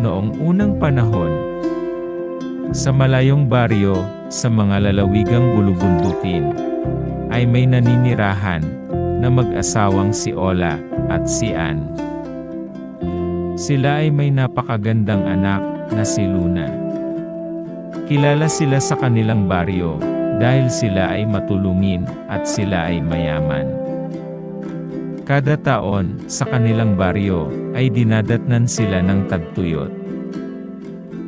Noong unang panahon, sa malayong baryo, sa mga lalawigang bulubundukin, ay may naninirahan na mag-asawang si Ola at si Ann. Sila ay may napakagandang anak na si Luna. Kilala sila sa kanilang baryo dahil sila ay matulungin at sila ay mayaman. Kada taon, sa kanilang baryo, ay dinadatnan sila ng tagtuyot.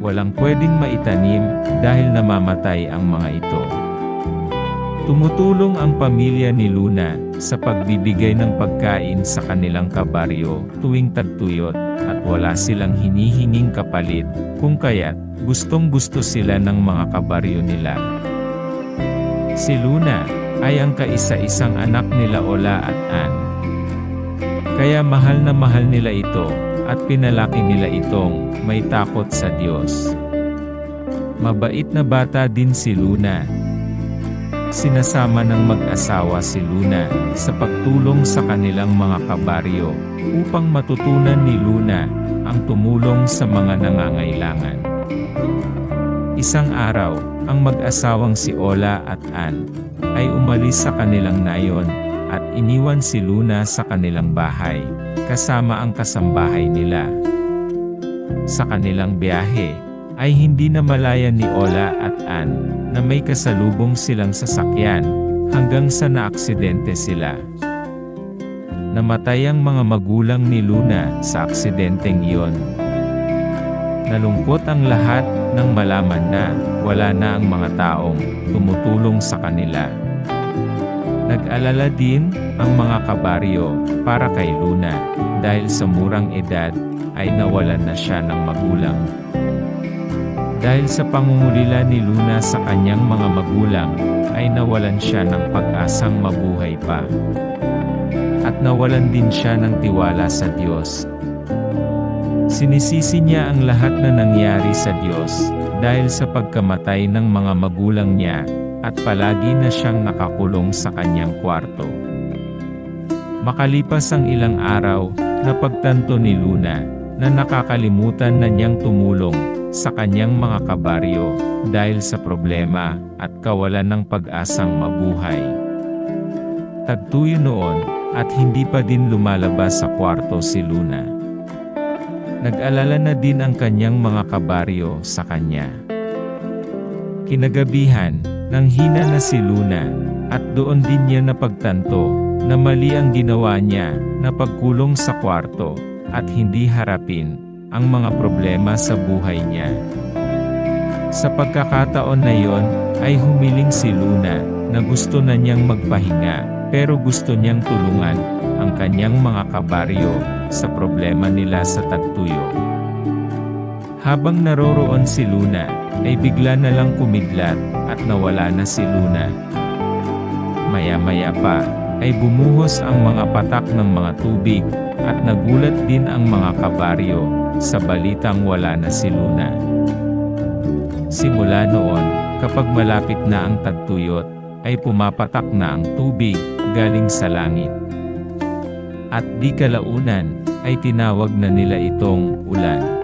Walang pwedeng maitanim dahil namamatay ang mga ito. Tumutulong ang pamilya ni Luna sa pagbibigay ng pagkain sa kanilang kabaryo tuwing tagtuyot at wala silang hinihinging kapalit kung kaya't gustong gusto sila ng mga kabaryo nila. Si Luna ay ang kaisa-isang anak nila Ola at Ann. Kaya mahal na mahal nila ito at pinalaki nila itong may takot sa Diyos. Mabait na bata din si Luna. Sinasama ng mag-asawa si Luna sa pagtulong sa kanilang mga kabaryo upang matutunan ni Luna ang tumulong sa mga nangangailangan. Isang araw, ang mag-asawang si Ola at Ann ay umalis sa kanilang nayon at iniwan si Luna sa kanilang bahay, kasama ang kasambahay nila. Sa kanilang biyahe, ay hindi na malaya ni Ola at Ann na may kasalubong silang sasakyan hanggang sa naaksidente sila. Namatay ang mga magulang ni Luna sa aksidenteng iyon. Nalungkot ang lahat nang malaman na wala na ang mga taong tumutulong sa kanila. Nag-alala din ang mga kabaryo para kay Luna dahil sa murang edad ay nawalan na siya ng magulang. Dahil sa pangungulila ni Luna sa kanyang mga magulang ay nawalan siya ng pag-asang mabuhay pa. At nawalan din siya ng tiwala sa Diyos. Sinisisi niya ang lahat na nangyari sa Diyos dahil sa pagkamatay ng mga magulang niya at palagi na siyang nakakulong sa kanyang kwarto. Makalipas ang ilang araw, napagtanto ni Luna na nakakalimutan na niyang tumulong sa kanyang mga kabaryo dahil sa problema at kawalan ng pag-asang mabuhay. Tagtuyo noon at hindi pa din lumalabas sa kwarto si Luna. Nag-alala na din ang kanyang mga kabaryo sa kanya. Kinagabihan, nang hina na si Luna, at doon din niya napagtanto na mali ang ginawa niya na pagkulong sa kwarto at hindi harapin ang mga problema sa buhay niya. Sa pagkakataon na yon, ay humiling si Luna na gusto na niyang magpahinga pero gusto niyang tulungan ang kanyang mga kabaryo sa problema nila sa tagtuyo. Habang naroroon si Luna, ay bigla na lang kumidlat at nawala na si Luna. Maya-maya pa, ay bumuhos ang mga patak ng mga tubig at nagulat din ang mga kabaryo sa balitang wala na si Luna. Simula noon, kapag malapit na ang tagtuyot, ay pumapatak na ang tubig galing sa langit. At di kalaunan, ay tinawag na nila itong ulan.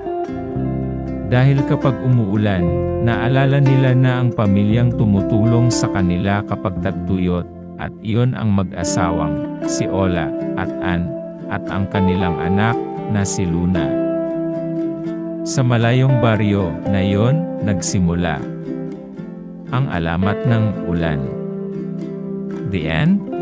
Dahil kapag umuulan, naalala nila na ang pamilyang tumutulong sa kanila kapag tagtuyot, at iyon ang mag-asawang, si Ola, at Ann, at ang kanilang anak, na si Luna. Sa malayong baryo na iyon, nagsimula ang alamat ng ulan. The end?